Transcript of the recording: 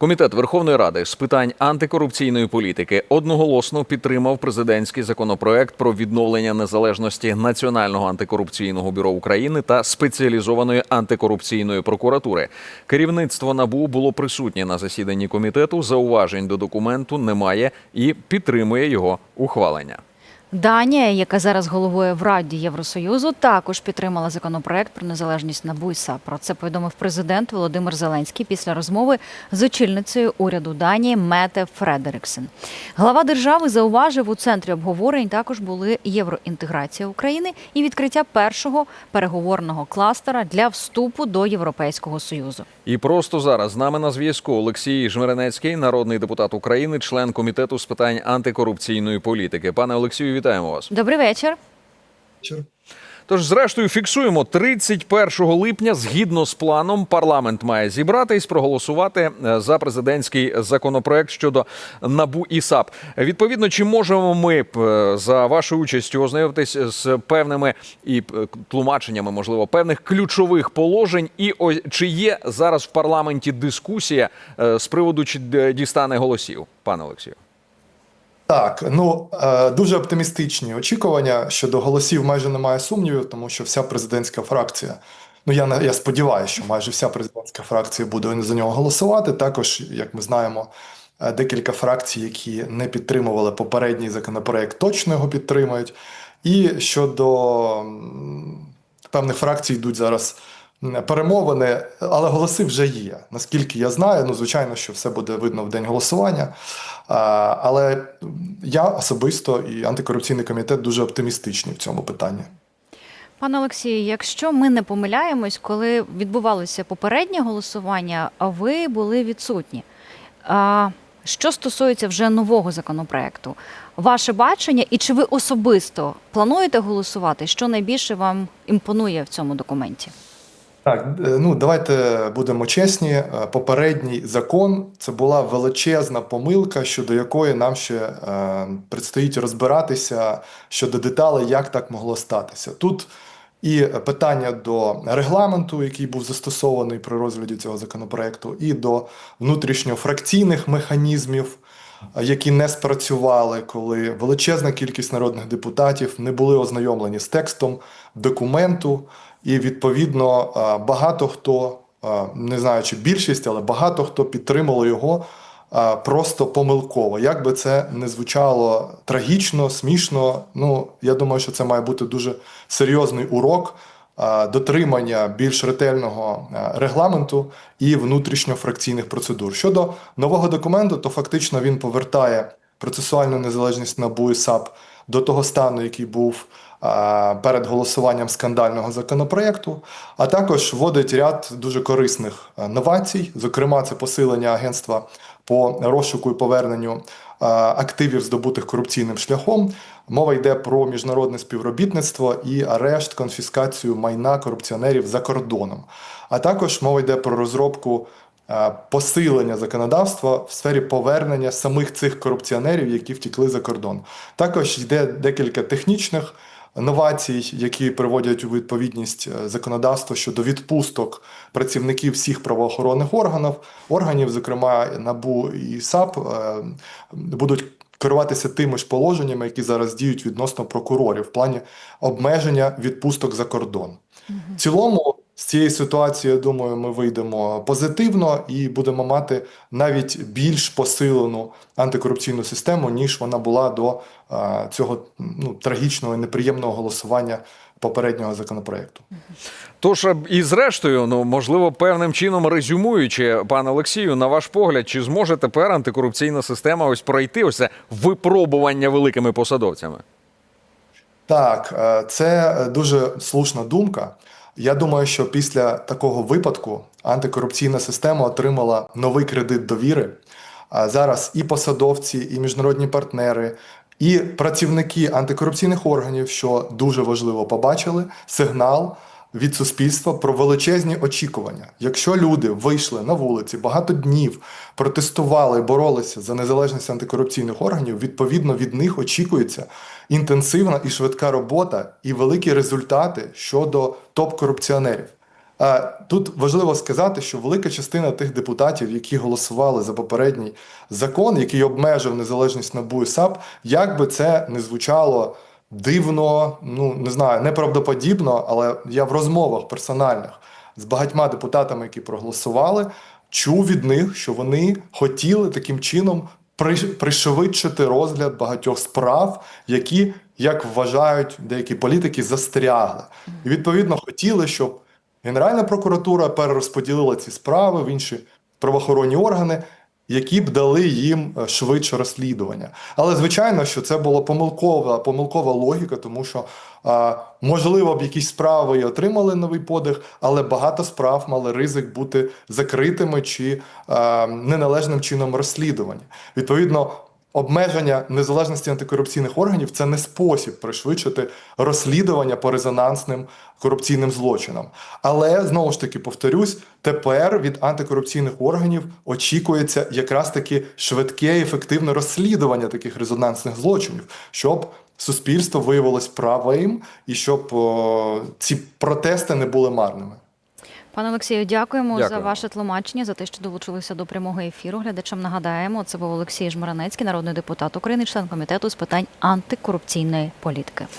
Комітет Верховної Ради з питань антикорупційної політики одноголосно підтримав президентський законопроект про відновлення незалежності Національного антикорупційного бюро України та спеціалізованої антикорупційної прокуратури. Керівництво НАБУ було присутнє на засіданні комітету. Зауважень до документу немає і підтримує його ухвалення. Данія, яка зараз головує в Раді Євросоюзу, також підтримала законопроект про незалежність НАБУ і САП. Про це повідомив президент Володимир Зеленський після розмови з очільницею уряду Данії Мете Фредериксен. Глава держави зауважив, у центрі обговорень також були євроінтеграція України і відкриття першого переговорного кластера для вступу до Європейського союзу. І просто зараз з нами на зв'язку Олексій Жмеренецький, народний депутат України, член комітету з питань антикорупційної політики. Пане Олексію, вітаємо вас. Добрий вечір. Тож, зрештою, фіксуємо 31 липня, згідно з планом, парламент має зібратись, проголосувати е, за президентський законопроект щодо набу і САП. Відповідно, чи можемо ми е, за вашою участю ознайомитись з певними і е, тлумаченнями, можливо, певних ключових положень, і ось чи є зараз в парламенті дискусія з приводу чи дістане голосів, пане Олексію? Так, ну е, дуже оптимістичні очікування щодо голосів майже немає сумнівів, тому що вся президентська фракція. Ну я я сподіваюся, що майже вся президентська фракція буде за нього голосувати. Також, як ми знаємо, е, декілька фракцій, які не підтримували попередній законопроект, точно його підтримають. І щодо певних фракцій йдуть зараз перемовини, але голоси вже є. Наскільки я знаю, ну звичайно, що все буде видно в день голосування. Але я особисто і антикорупційний комітет дуже оптимістичні в цьому питанні. Пане Олексію, якщо ми не помиляємось, коли відбувалося попереднє голосування, а ви були відсутні. А, що стосується вже нового законопроекту, ваше бачення, і чи ви особисто плануєте голосувати? Що найбільше вам імпонує в цьому документі? Так, е, ну давайте будемо чесні. Е, Попередній закон це була величезна помилка, щодо якої нам ще е, предстоїть розбиратися щодо деталей, як так могло статися. Тут і питання до регламенту, який був застосований при розгляді цього законопроекту, і до внутрішньофракційних механізмів, які не спрацювали, коли величезна кількість народних депутатів не були ознайомлені з текстом документу. І відповідно е, багато хто, е, не знаю чи більшість, але багато хто підтримало його е, просто помилково. Як би це не звучало трагічно, смішно. Ну я думаю, що це має бути дуже серйозний урок е, дотримання більш ретельного е, регламенту і внутрішньофракційних процедур. Щодо нового документу, то фактично він повертає процесуальну незалежність НАБУ і САП до того стану, який був перед голосуванням скандального законопроекту, а також вводить ряд дуже корисних новацій. Зокрема, це посилення агентства по розшуку і поверненню активів, здобутих корупційним шляхом. Мова йде про міжнародне співробітництво і арешт, конфіскацію майна корупціонерів за кордоном. А також мова йде про розробку е, посилення законодавства в сфері повернення самих цих корупціонерів, які втікли за кордон. Також йде декілька технічних новацій, які приводять у відповідність законодавства законодавство щодо відпусток працівників всіх правоохоронних органів, органів, зокрема НАБУ і САП, е, будуть керуватися тими ж положеннями, які зараз діють відносно прокурорів в плані обмеження відпусток за кордон. В цілому з цієї ситуації, я думаю, ми вийдемо позитивно і будемо мати навіть більш посилену антикорупційну систему, ніж вона була до цього ну, трагічного і неприємного голосування попереднього законопроекту. Тож і зрештою, ну можливо, певним чином резюмуючи, пане Олексію, на ваш погляд, чи зможе тепер антикорупційна система ось пройти ось це випробування великими посадовцями? Так, е, це дуже слушна думка. Я думаю, що після такого випадку антикорупційна система отримала новий кредит довіри. А зараз і посадовці, і міжнародні партнери, і працівники антикорупційних органів, що дуже важливо, побачили сигнал від суспільства про величезні очікування. Якщо люди вийшли на вулиці багато днів, протестували, боролися за незалежність антикорупційних органів, відповідно від них очікується інтенсивна і швидка робота і великі результати щодо топ-корупціонерів. Тут важливо сказати, що велика частина тих депутатів, які голосували за попередній закон, який обмежив незалежність НАБУ і САП, як би це не звучало дивно, ну не знаю, неправдоподібно, але я в розмовах персональних з багатьма депутатами, які проголосували, чув від них, що вони хотіли таким чином приш- пришвидшити розгляд багатьох справ, які, як вважають деякі політики, застрягли. І відповідно хотіли, щоб Генеральна прокуратура перерозподілила ці справи в інші правоохоронні органи, які б дали їм е, швидше розслідування. Але звичайно, що це була помилкова, помилкова логіка, тому що можливо б якісь справи і отримали новий подих, але багато справ мали ризик бути закритими чи неналежним чином розслідувані. Відповідно. Обмеження незалежності антикорупційних органів це не спосіб пришвидшити розслідування по резонансним корупційним злочинам. Але знову ж таки повторюсь, тепер від антикорупційних органів очікується якраз таки швидке і ефективне розслідування таких резонансних злочинів, щоб суспільство виявилось правим і щоб о, ці протести не були марними. Пане Олексію, дякуємо, за ваше тлумачення, за те, що долучилися до прямого ефіру. Глядачам нагадаємо, це був Олексій Жмаранецький, народний депутат України, член комітету з питань антикорупційної політики.